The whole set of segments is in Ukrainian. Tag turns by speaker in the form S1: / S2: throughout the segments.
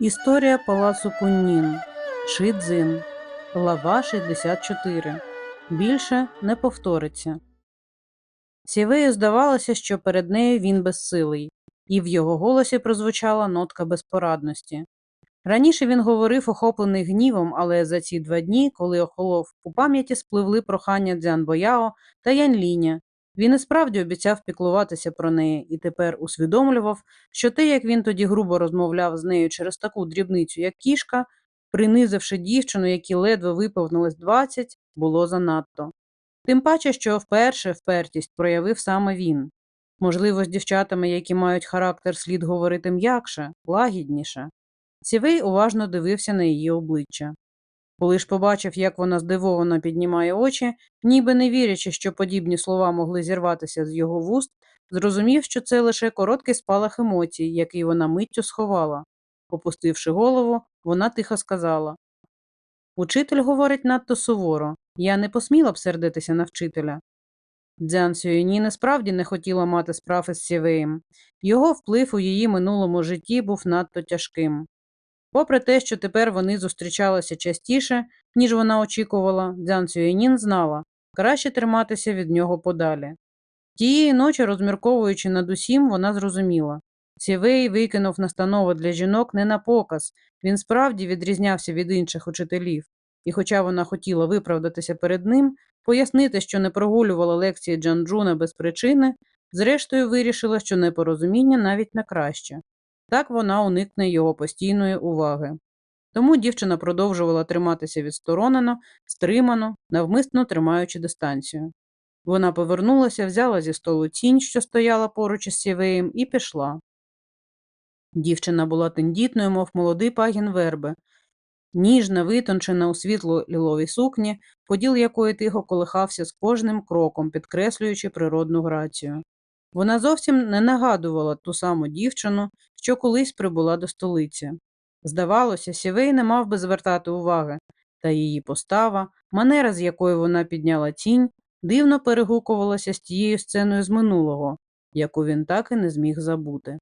S1: Історія палацу Куннін. Шидзин. Глава 64. Більше не повториться. Сівею здавалося, що перед нею він безсилий, і в його голосі прозвучала нотка безпорадності. Раніше він говорив, охоплений гнівом, але за ці два дні, коли охолов, у пам'яті спливли прохання Дзянбояо та Янліня. Він і справді обіцяв піклуватися про неї і тепер усвідомлював, що те, як він тоді грубо розмовляв з нею через таку дрібницю, як кішка, принизивши дівчину, якій ледве виповнилось 20, було занадто. Тим паче, що вперше впертість проявив саме він. Можливо, з дівчатами, які мають характер, слід говорити м'якше, лагідніше. Сівей уважно дивився на її обличчя. Коли ж побачив, як вона здивовано піднімає очі, ніби не вірячи, що подібні слова могли зірватися з його вуст, зрозумів, що це лише короткий спалах емоцій, який вона миттю сховала. Опустивши голову, вона тихо сказала Учитель говорить надто суворо. Я не посміла б сердитися на вчителя. Дзян Сюєні насправді не хотіла мати справи з Сівеєм. Його вплив у її минулому житті був надто тяжким. Попри те, що тепер вони зустрічалися частіше, ніж вона очікувала, Дзян Сюєнін знала краще триматися від нього подалі. Тієї ночі, розмірковуючи над усім, вона зрозуміла Сівей викинув настанови для жінок не на показ, він справді відрізнявся від інших учителів, і, хоча вона хотіла виправдатися перед ним, пояснити, що не прогулювала лекції Джанджуна без причини, зрештою вирішила, що непорозуміння навіть на краще. Так вона уникне його постійної уваги. Тому дівчина продовжувала триматися відсторонено, стримано, навмисно тримаючи дистанцію. Вона повернулася, взяла зі столу тінь, що стояла поруч із сівеєм, і пішла. Дівчина була тендітною, мов молодий пагін верби, ніжна, витончена у світло ліловій сукні, поділ якої тихо колихався з кожним кроком, підкреслюючи природну грацію. Вона зовсім не нагадувала ту саму дівчину, що колись прибула до столиці. Здавалося, сівей не мав би звертати уваги, та її постава, манера, з якої вона підняла тінь, дивно перегукувалася з тією сценою з минулого, яку він так і не зміг забути.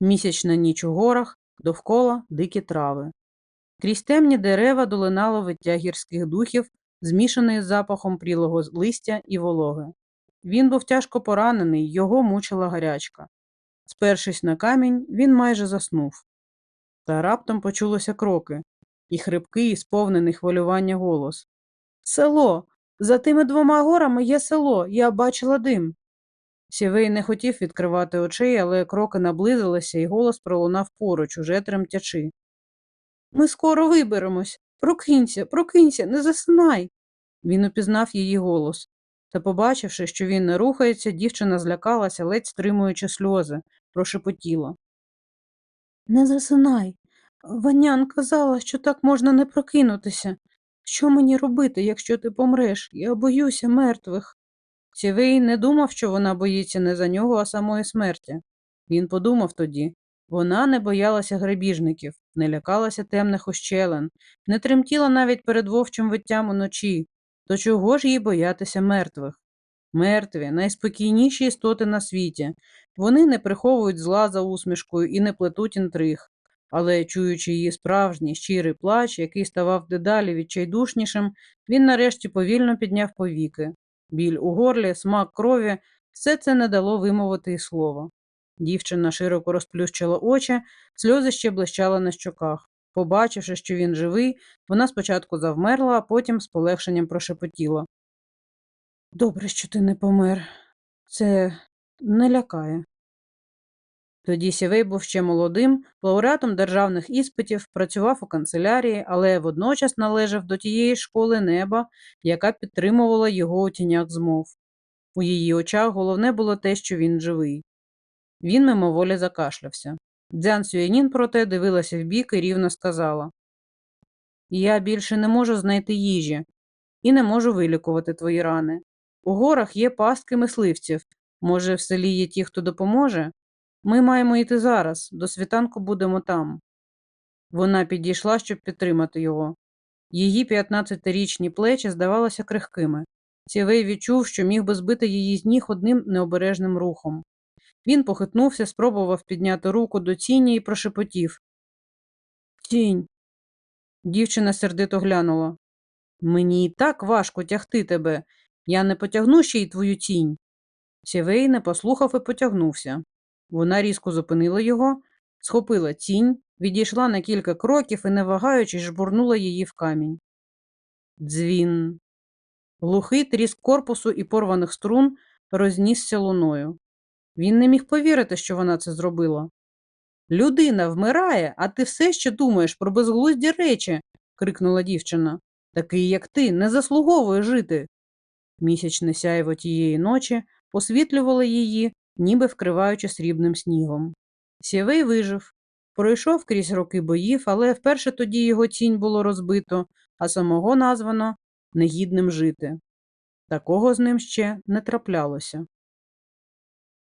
S1: Місячна ніч у горах, довкола дикі трави. Крізь темні дерева долинало виття гірських духів, змішаної з запахом прілого листя і вологи. Він був тяжко поранений, його мучила гарячка. Спершись на камінь, він майже заснув. Та раптом почулося кроки, і хрипкий, сповнений хвилювання голос. Село. За тими двома горами є село, я бачила дим. Сівей не хотів відкривати очей, але кроки наблизилися, і голос пролунав поруч, уже тремтячи. Ми скоро виберемось. Прокинься, прокинься, не засинай. Він упізнав її голос. Та, побачивши, що він не рухається, дівчина злякалася, ледь стримуючи сльози, прошепотіла. Не засинай. Ванян казала, що так можна не прокинутися. Що мені робити, якщо ти помреш? Я боюся мертвих. Сівей не думав, що вона боїться не за нього, а самої смерті. Він подумав тоді вона не боялася грабіжників, не лякалася темних ущелин, не тремтіла навіть перед вовчим виттям уночі. То чого ж їй боятися мертвих? Мертві, найспокійніші істоти на світі. Вони не приховують зла за усмішкою і не плетуть інтриг. Але, чуючи її справжній щирий плач, який ставав дедалі відчайдушнішим, він нарешті повільно підняв повіки. Біль у горлі, смак крові, все це не дало вимовити й слова. Дівчина широко розплющила очі, сльози ще блищали на щоках. Побачивши, що він живий, вона спочатку завмерла, а потім з полегшенням прошепотіла. Добре, що ти не помер. Це не лякає. Тоді Сівей був ще молодим, лауреатом державних іспитів, працював у канцелярії, але водночас належав до тієї школи неба, яка підтримувала його у тінях змов. У її очах головне було те, що він живий. Він мимоволі закашлявся. Дзян Сюєнін, проте, дивилася вбік і рівно сказала Я більше не можу знайти їжі і не можу вилікувати твої рани. У горах є пастки мисливців. Може, в селі є ті, хто допоможе? Ми маємо йти зараз, до світанку будемо там. Вона підійшла, щоб підтримати його. Її 15-річні плечі здавалося крихкими. Сівей відчув, що міг би збити її з ніг одним необережним рухом. Він похитнувся, спробував підняти руку до тіні і прошепотів. Тінь. Дівчина сердито глянула. Мені і так важко тягти тебе. Я не потягну ще й твою тінь. Сєвей не послухав і потягнувся. Вона різко зупинила його, схопила тінь, відійшла на кілька кроків і, не вагаючись, жбурнула її в камінь. Дзвін. Глухий тріск корпусу і порваних струн рознісся луною. Він не міг повірити, що вона це зробила. Людина вмирає, а ти все ще думаєш про безглузді речі, крикнула дівчина. Такий, як ти, не заслуговує жити. Місячне сяйво тієї ночі освітлювало її, ніби вкриваючи срібним снігом. Сєвей вижив, пройшов крізь роки боїв, але вперше тоді його тінь було розбито, а самого названо негідним жити. Такого з ним ще не траплялося.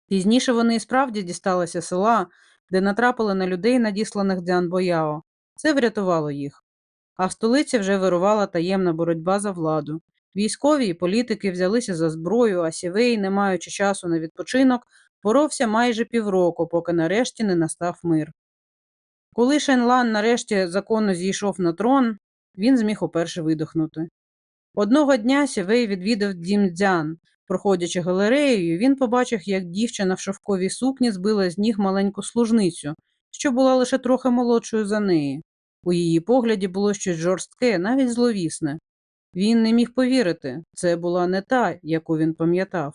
S1: Пізніше вони і справді дісталися села, де натрапили на людей, надісланих Дзян Бояо. Це врятувало їх. А в столиці вже вирувала таємна боротьба за владу. Військові і політики взялися за зброю, а Сівей, не маючи часу на відпочинок, боровся майже півроку, поки нарешті не настав мир. Коли Шенлан нарешті законно зійшов на трон, він зміг уперше видихнути. Одного дня Сівей відвідав дім Дзян. Проходячи галереєю, він побачив, як дівчина в шовковій сукні збила з ніг маленьку служницю, що була лише трохи молодшою за неї. У її погляді було щось жорстке, навіть зловісне. Він не міг повірити, це була не та, яку він пам'ятав.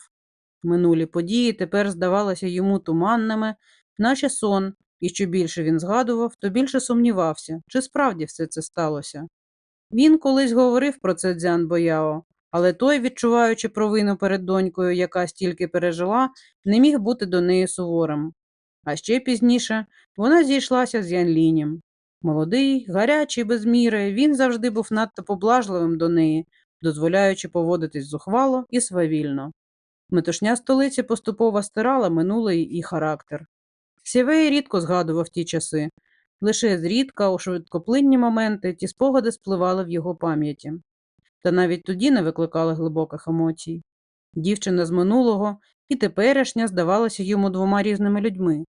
S1: Минулі події тепер здавалися йому туманними, наче сон, і що більше він згадував, то більше сумнівався, чи справді все це сталося. Він колись говорив про це Дзян Бояо, але той, відчуваючи провину перед донькою, яка стільки пережила, не міг бути до неї суворим. А ще пізніше вона зійшлася з Янлінем. Молодий, гарячий, без міри, він завжди був надто поблажливим до неї, дозволяючи поводитись зухвало і свавільно. Метушня столиці поступово стирала минулий і характер. Сівей рідко згадував ті часи, лише зрідка, у швидкоплинні моменти, ті спогади спливали в його пам'яті. Та навіть тоді не викликали глибоких емоцій. Дівчина з минулого і теперішня здавалася йому двома різними людьми.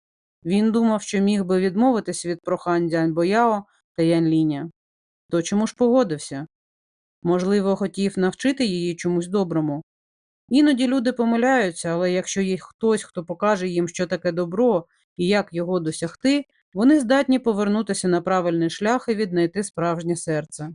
S1: Він думав, що міг би відмовитись від прохань Дзянь Бояо та Ян Ліня. То чому ж погодився? Можливо, хотів навчити її чомусь доброму. Іноді люди помиляються, але якщо є хтось, хто покаже їм, що таке добро і як його досягти, вони здатні повернутися на правильний шлях і віднайти справжнє серце.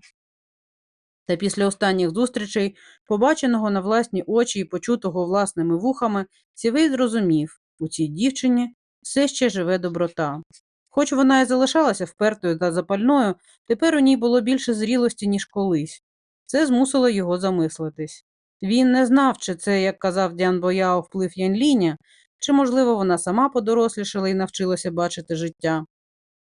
S1: Та після останніх зустрічей, побаченого на власні очі і почутого власними вухами, Сівей зрозумів у цій дівчині все ще живе доброта. Хоч вона і залишалася впертою та запальною, тепер у ній було більше зрілості, ніж колись. Це змусило його замислитись. Він не знав, чи це, як казав Дян Бояо, вплив Янліня, чи, можливо, вона сама подорослішала і навчилася бачити життя.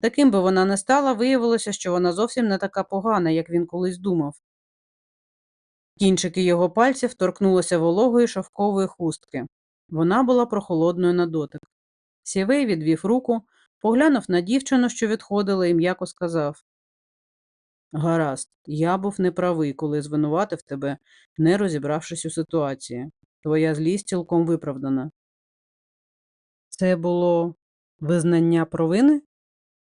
S1: Таким би вона не стала, виявилося, що вона зовсім не така погана, як він колись думав. Кінчики його пальців торкнулися вологої шовкової хустки. Вона була прохолодною на дотик. Сєвей відвів руку, поглянув на дівчину, що відходила, і м'яко сказав Гаразд, я був неправий, коли звинуватив тебе, не розібравшись у ситуації. Твоя злість цілком виправдана. Це було визнання провини?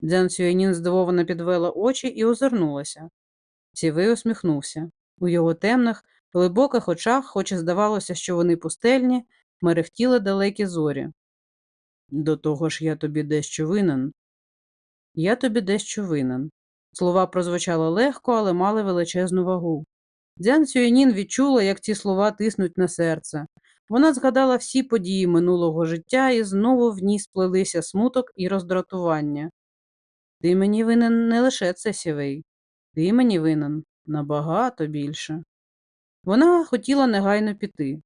S1: Дзян Сюанін здивовано підвела очі і озирнулася. Сівей усміхнувся. У його темних, глибоких очах, хоч і здавалося, що вони пустельні, мерехтіли далекі зорі. До того ж я тобі дещо винен. Я тобі дещо винен. Слова прозвучали легко, але мали величезну вагу. Дзян Сюєнін відчула, як ці слова тиснуть на серце. Вона згадала всі події минулого життя і знову в ній сплелися смуток і роздратування. Ти мені винен не лише це, Сівей. Ти мені винен набагато більше. Вона хотіла негайно піти,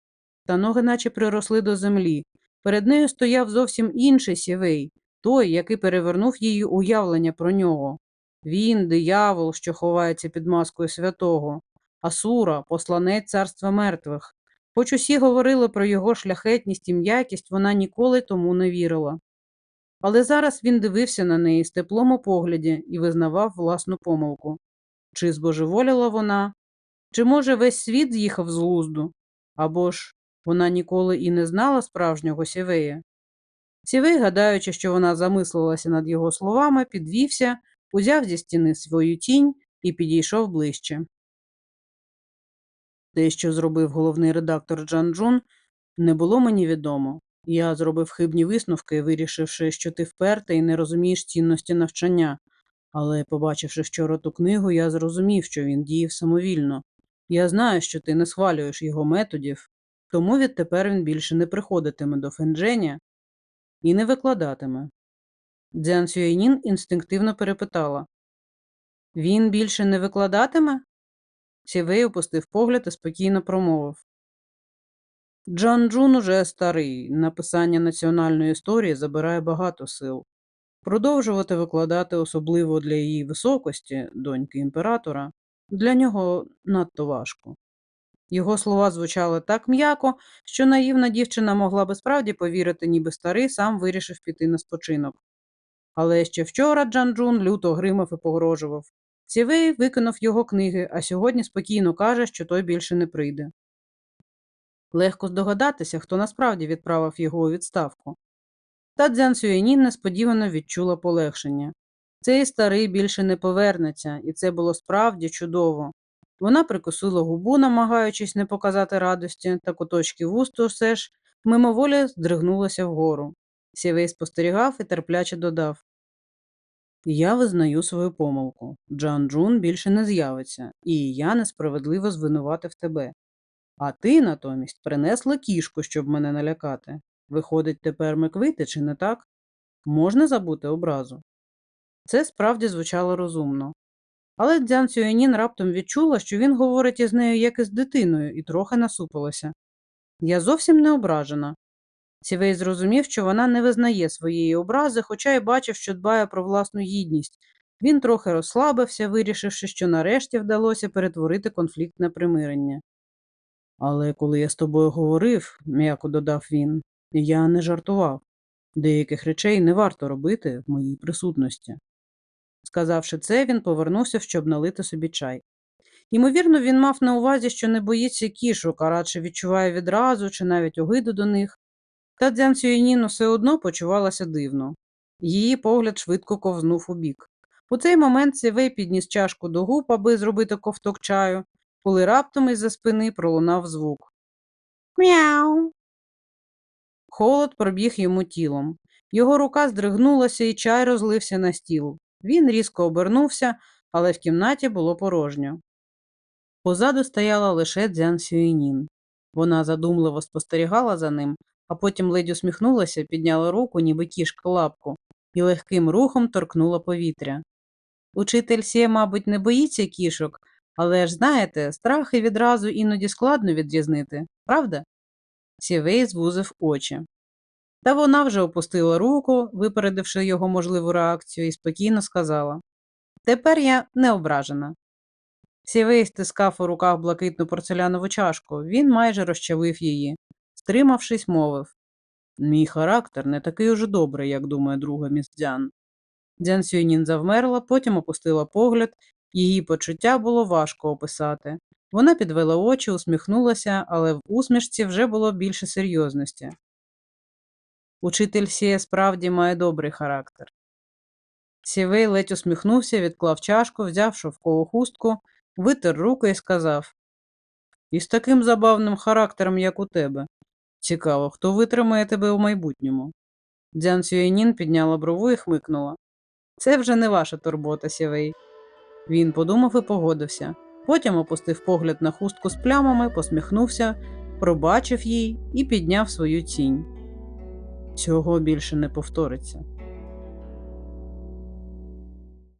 S1: та ноги наче приросли до землі. Перед нею стояв зовсім інший сівей, той, який перевернув її уявлення про нього. Він, диявол, що ховається під маскою святого, Асура, посланець царства мертвих. Хоч усі говорили про його шляхетність і м'якість, вона ніколи тому не вірила. Але зараз він дивився на неї з теплом у погляді і визнавав власну помилку. Чи збожеволіла вона, чи, може, весь світ з'їхав з глузду, або ж вона ніколи і не знала справжнього сівея. Сівей, гадаючи, що вона замислилася над його словами, підвівся, узяв зі стіни свою тінь і підійшов ближче. Те, що зробив головний редактор Джан Джун, не було мені відомо. Я зробив хибні висновки, вирішивши, що ти впертий і не розумієш цінності навчання. Але, побачивши вчора ту книгу, я зрозумів, що він діяв самовільно. Я знаю, що ти не схвалюєш його методів, тому відтепер він більше не приходитиме до Фендженя і не викладатиме. Дзян Сюєнін інстинктивно перепитала Він більше не викладатиме? Сівей опустив погляд і спокійно промовив. Джан Джун уже старий. Написання національної історії забирає багато сил. Продовжувати викладати особливо для її високості, доньки імператора, для нього надто важко. Його слова звучали так м'яко, що наївна дівчина могла би справді повірити, ніби старий сам вирішив піти на спочинок. Але ще вчора Джан Джун люто гримав і погрожував. Сівей викинув його книги, а сьогодні спокійно каже, що той більше не прийде. Легко здогадатися, хто насправді відправив його у відставку. Та Дзян Сюєнін несподівано відчула полегшення. Цей старий більше не повернеться, і це було справді чудово. Вона прикусила губу, намагаючись не показати радості, та куточки вусту все ж мимоволі здригнулася вгору. Сівей спостерігав і терпляче додав Я визнаю свою помилку. Джан Джун більше не з'явиться, і я несправедливо звинуватив тебе. А ти натомість принесла кішку, щоб мене налякати. Виходить, тепер ми квити, чи не так? Можна забути образу. Це справді звучало розумно. Але Дзян Цюєнін раптом відчула, що він говорить із нею як із дитиною, і трохи насупилася. Я зовсім не ображена. Сівей зрозумів, що вона не визнає своєї образи, хоча й бачив, що дбає про власну гідність. Він трохи розслабився, вирішивши, що нарешті вдалося перетворити конфлікт на примирення. Але коли я з тобою говорив, м'яко додав він, я не жартував. Деяких речей не варто робити в моїй присутності. Сказавши це, він повернувся, щоб налити собі чай. Ймовірно, він мав на увазі, що не боїться кішок, а радше відчуває відразу чи навіть огиду до них. Та Дзян Цюєнін все одно почувалася дивно. Її погляд швидко ковзнув у бік. У цей момент Сівей підніс чашку до губ, аби зробити ковток чаю, коли раптом із-за спини пролунав звук. Мяу. Холод пробіг йому тілом. Його рука здригнулася, і чай розлився на стіл. Він різко обернувся, але в кімнаті було порожньо. Позаду стояла лише Дзян Сюєнін. Вона задумливо спостерігала за ним, а потім ледь усміхнулася, підняла руку, ніби кішка лапку, і легким рухом торкнула повітря. Учитель Сє, мабуть, не боїться кішок, але ж знаєте, страхи відразу іноді складно відрізнити, правда? Сівей звузив очі. Та вона вже опустила руку, випередивши його можливу реакцію, і спокійно сказала Тепер я не ображена. Сівей стискав у руках блакитну порцелянову чашку, він майже розчавив її. Стримавшись, мовив Мій характер не такий уже добрий, як думає друга міс Дзян. Дзян Сюйнін завмерла, потім опустила погляд, її почуття було важко описати. Вона підвела очі, усміхнулася, але в усмішці вже було більше серйозності. Учитель Сія справді має добрий характер. Сівей ледь усміхнувся, відклав чашку, взяв шовкову хустку, витер руки і сказав Із таким забавним характером, як у тебе. Цікаво, хто витримає тебе у майбутньому. Дзян Сюєнін підняла брову і хмикнула. Це вже не ваша турбота, Сівей. Він подумав і погодився. Потім опустив погляд на хустку з плямами, посміхнувся, пробачив їй і підняв свою тінь. Цього більше не повториться.